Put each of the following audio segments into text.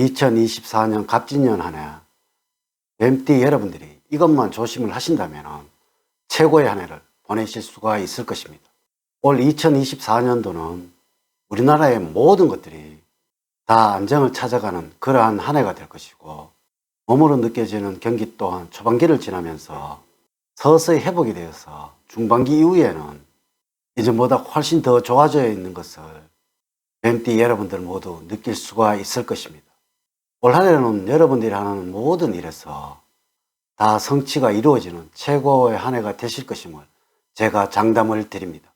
2024년 갑진년 한 해 뱀띠 여러분들이 이것만 조심을 하신다면 최고의 한 해를 보내실 수가 있을 것입니다. 올 2024년도는 우리나라의 모든 것들이 다 안정을 찾아가는 그러한 한 해가 될 것이고 몸으로 느껴지는 경기 또한 초반기를 지나면서 서서히 회복이 되어서 중반기 이후에는 이전보다 훨씬 더 좋아져 있는 것을 뱀띠 여러분들 모두 느낄 수가 있을 것입니다. 올 한해는 여러분들이 하는 모든 일에서 다 성취가 이루어지는 최고의 한 해가 되실 것임을 제가 장담을 드립니다.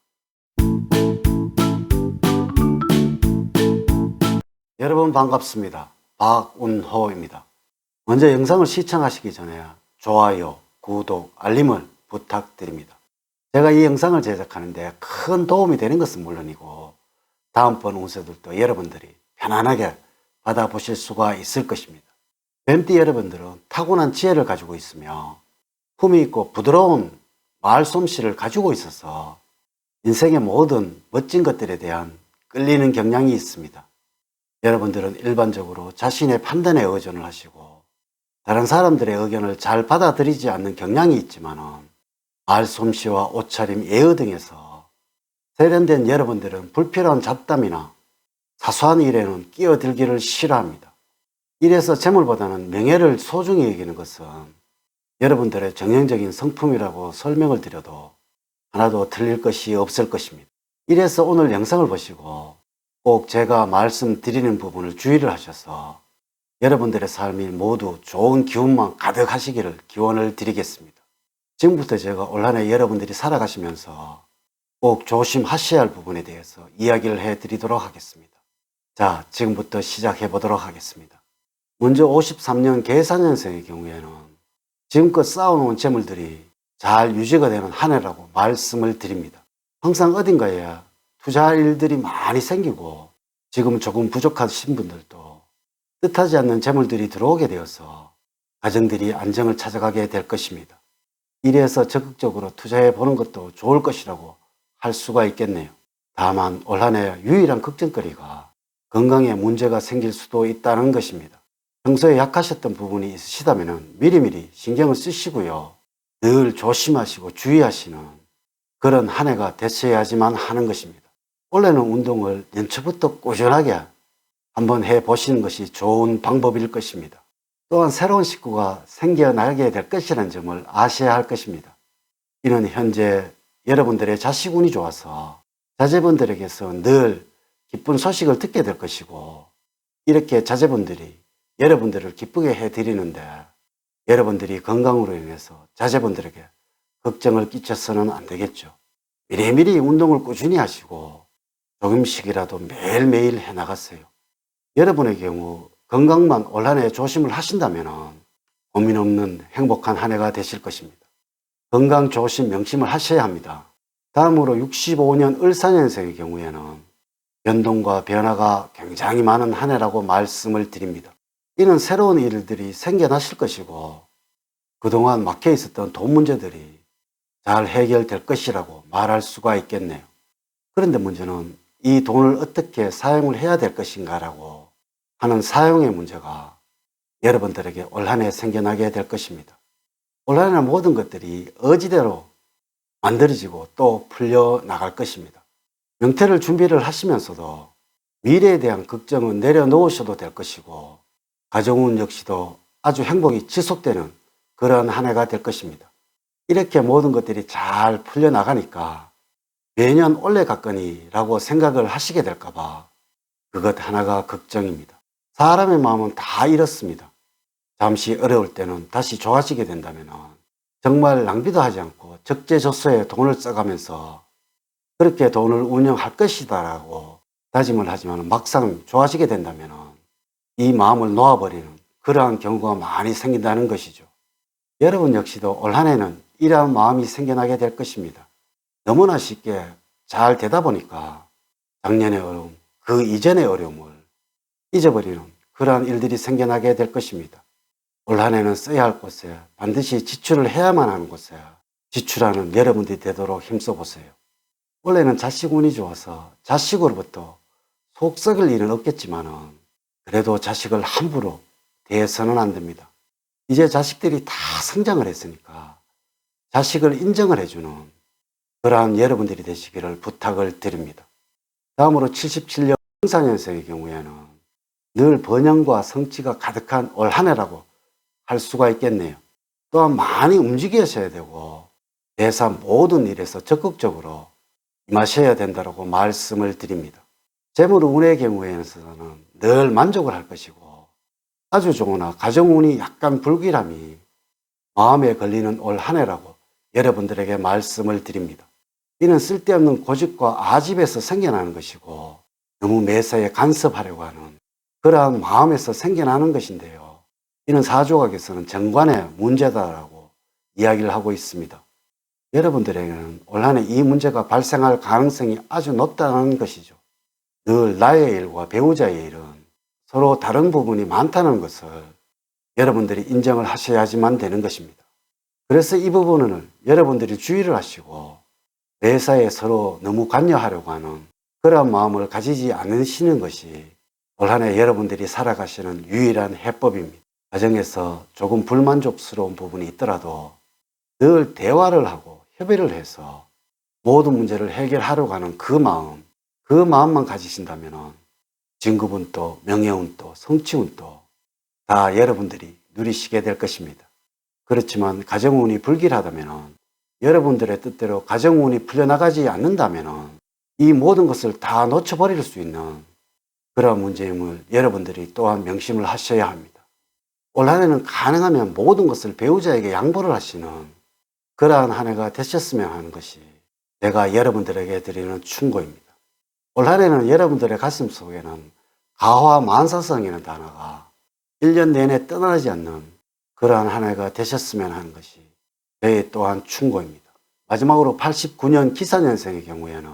여러분 반갑습니다. 박운호입니다. 먼저 영상을 시청하시기 전에 좋아요, 구독, 알림을 부탁드립니다. 제가 이 영상을 제작하는데 큰 도움이 되는 것은 물론이고 다음번 운세들도 여러분들이 편안하게 받아보실 수가 있을 것입니다. 뱀띠 여러분들은 타고난 지혜를 가지고 있으며 품이 있고 부드러운 말솜씨를 가지고 있어서 인생의 모든 멋진 것들에 대한 끌리는 경향이 있습니다. 여러분들은 일반적으로 자신의 판단에 의존을 하시고 다른 사람들의 의견을 잘 받아들이지 않는 경향이 있지만은 말솜씨와 옷차림, 예의 등에서 세련된 여러분들은 불필요한 잡담이나 사소한 일에는 끼어들기를 싫어합니다. 이래서 재물보다는 명예를 소중히 여기는 것은 여러분들의 정형적인 성품이라고 설명을 드려도 하나도 틀릴 것이 없을 것입니다. 이래서 오늘 영상을 보시고 꼭 제가 말씀드리는 부분을 주의를 하셔서 여러분들의 삶이 모두 좋은 기운만 가득하시기를 기원을 드리겠습니다. 지금부터 제가 올 한해 여러분들이 살아가시면서 꼭 조심하셔야 할 부분에 대해서 이야기를 해 드리도록 하겠습니다. 자, 지금부터 시작해 보도록 하겠습니다. 먼저 53년 계산년생의 경우에는 지금껏 쌓아놓은 재물들이 잘 유지가 되는 한 해라고 말씀을 드립니다. 항상 어딘가에 투자할 일들이 많이 생기고 지금 조금 부족하신 분들도 뜻하지 않는 재물들이 들어오게 되어서 가정들이 안정을 찾아가게 될 것입니다. 이래서 적극적으로 투자해 보는 것도 좋을 것이라고 할 수가 있겠네요. 다만 올 한 해 유일한 걱정거리가 건강에 문제가 생길 수도 있다는 것입니다. 평소에 약하셨던 부분이 있으시다면 미리미리 신경을 쓰시고요. 늘 조심하시고 주의하시는 그런 한 해가 됐어야지만 하는 것입니다. 원래는 운동을 연초부터 꾸준하게 한번 해 보시는 것이 좋은 방법일 것입니다. 또한 새로운 식구가 생겨나게 될 것이라는 점을 아셔야 할 것입니다. 이는 현재 여러분들의 자식운이 좋아서 자제분들에게서 늘 기쁜 소식을 듣게 될 것이고 이렇게 자제분들이 여러분들을 기쁘게 해드리는데 여러분들이 건강으로 인해서 자제분들에게 걱정을 끼쳐서는 안 되겠죠. 미리미리 운동을 꾸준히 하시고 조금씩이라도 매일매일 해나갔어요. 여러분의 경우 건강만 올 한 해 조심을 하신다면 고민 없는 행복한 한 해가 되실 것입니다. 건강 조심 명심을 하셔야 합니다. 다음으로 65년 을사년생의 경우에는 변동과 변화가 굉장히 많은 한 해라고 말씀을 드립니다. 이는 새로운 일들이 생겨나실 것이고 그동안 막혀 있었던 돈 문제들이 잘 해결될 것이라고 말할 수가 있겠네요. 그런데 문제는 이 돈을 어떻게 사용을 해야 될 것인가라고 하는 사용의 문제가 여러분들에게 올 한 해 생겨나게 될 것입니다. 올 한 해 모든 것들이 어지대로 만들어지고 또 풀려 나갈 것입니다. 명태를 준비를 하시면서도 미래에 대한 걱정은 내려놓으셔도 될 것이고 가정운 역시도 아주 행복이 지속되는 그런 한 해가 될 것입니다. 이렇게 모든 것들이 잘 풀려 나가니까 매년 올해 갔거니라고 생각을 하시게 될까봐 그것 하나가 걱정입니다. 사람의 마음은 다 이렇습니다. 잠시 어려울 때는 다시 좋아지게 된다면 정말 낭비도 하지 않고 적재적소에 돈을 써가면서 그렇게 돈을 운영할 것이다라고 다짐을 하지만 막상 좋아지게 된다면 이 마음을 놓아버리는 그러한 경우가 많이 생긴다는 것이죠. 여러분 역시도 올 한 해는 이러한 마음이 생겨나게 될 것입니다. 너무나 쉽게 잘 되다 보니까 작년의 어려움, 그 이전의 어려움을 잊어버리는 그러한 일들이 생겨나게 될 것입니다. 올 한 해는 써야 할 곳에 반드시 지출을 해야만 하는 곳에 지출하는 여러분들이 되도록 힘써 보세요. 원래는 자식 운이 좋아서 자식으로부터 속 썩을 일은 없겠지만은 그래도 자식을 함부로 대해서는 안 됩니다. 이제 자식들이 다 성장을 했으니까 자식을 인정을 해주는 그러한 여러분들이 되시기를 부탁을 드립니다. 다음으로 77년 형사년생의 경우에는 늘 번영과 성취가 가득한 올 한 해라고 할 수가 있겠네요. 또한 많이 움직이셔야 되고 대사 모든 일에서 적극적으로 임하셔야 된다고 말씀을 드립니다. 재물 운의 경우에는 늘 만족을 할 것이고 아주 좋으나 가정운이 약간 불길함이 마음에 걸리는 올 한 해라고 여러분들에게 말씀을 드립니다. 이는 쓸데없는 고집과 아집에서 생겨나는 것이고 너무 매사에 간섭하려고 하는 그러한 마음에서 생겨나는 것인데요. 이는 사조각에서는 정관의 문제다라고 이야기를 하고 있습니다. 여러분들에게는 올 한해 이 문제가 발생할 가능성이 아주 높다는 것이죠. 늘 나의 일과 배우자의 일은 서로 다른 부분이 많다는 것을 여러분들이 인정을 하셔야지만 되는 것입니다. 그래서 이 부분을 여러분들이 주의를 하시고 매사에 서로 너무 관여하려고 하는 그런 마음을 가지지 않으시는 것이 올 한해 여러분들이 살아가시는 유일한 해법입니다. 가정에서 조금 불만족스러운 부분이 있더라도 늘 대화를 하고 협의를 해서 모든 문제를 해결하려고 하는 그 마음, 그 마음만 가지신다면 진급운도, 명예운도, 성취운도 다 여러분들이 누리시게 될 것입니다. 그렇지만 가정운이 불길하다면 여러분들의 뜻대로 가정운이 풀려나가지 않는다면 이 모든 것을 다 놓쳐버릴 수 있는 그러한 문제임을 여러분들이 또한 명심을 하셔야 합니다. 올 한해는 가능하면 모든 것을 배우자에게 양보를 하시는 그러한 한 해가 되셨으면 하는 것이 제가 여러분들에게 드리는 충고입니다. 올 한해는 여러분들의 가슴 속에는 가화 만사성이라는 단어가 1년 내내 떠나지 않는 그러한 한 해가 되셨으면 하는 것이 저의 또한 충고입니다. 마지막으로 89년 기사년생의 경우에는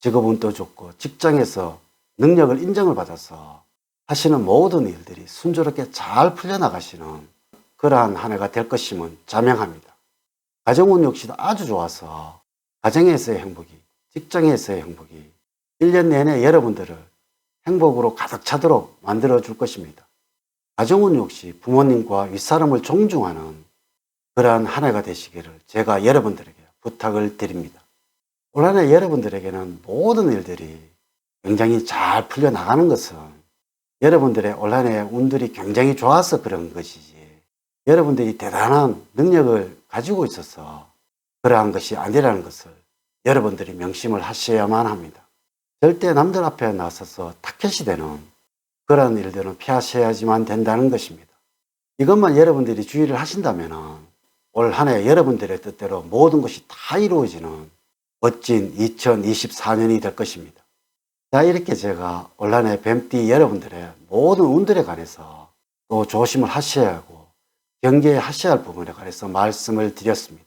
직업운도 좋고 직장에서 능력을 인정을 받아서 하시는 모든 일들이 순조롭게 잘 풀려나가시는 그러한 한 해가 될 것임은 자명합니다. 가정운 역시도 아주 좋아서 가정에서의 행복이, 직장에서의 행복이 1년 내내 여러분들을 행복으로 가득 차도록 만들어 줄 것입니다. 가정운 역시 부모님과 윗사람을 존중하는 그러한 한 해가 되시기를 제가 여러분들에게 부탁을 드립니다. 올 한해 여러분들에게는 모든 일들이 굉장히 잘 풀려나가는 것은 여러분들의 올 한해 운들이 굉장히 좋아서 그런 것이지 여러분들이 대단한 능력을 가지고 있어서 그러한 것이 아니라는 것을 여러분들이 명심을 하셔야만 합니다. 절대 남들 앞에 나서서 타켓이 되는 그런 일들은 피하셔야지만 된다는 것입니다. 이것만 여러분들이 주의를 하신다면 올 한 해 여러분들의 뜻대로 모든 것이 다 이루어지는 멋진 2024년이 될 것입니다. 자, 이렇게 제가 올 한 해 뱀띠 여러분들의 모든 운들에 관해서 또 조심을 하셔야 하고 경계하셔야 할 부분에 관해서 말씀을 드렸습니다.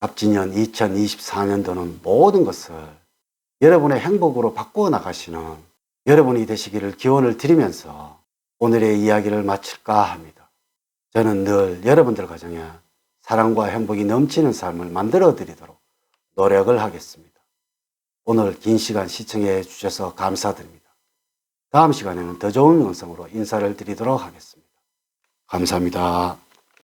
갑진년 2024년도는 모든 것을 여러분의 행복으로 바꾸어 나가시는 여러분이 되시기를 기원을 드리면서 오늘의 이야기를 마칠까 합니다. 저는 늘 여러분들 가정에 사랑과 행복이 넘치는 삶을 만들어 드리도록 노력을 하겠습니다. 오늘 긴 시간 시청해 주셔서 감사드립니다. 다음 시간에는 더 좋은 영상으로 인사를 드리도록 하겠습니다. 감사합니다.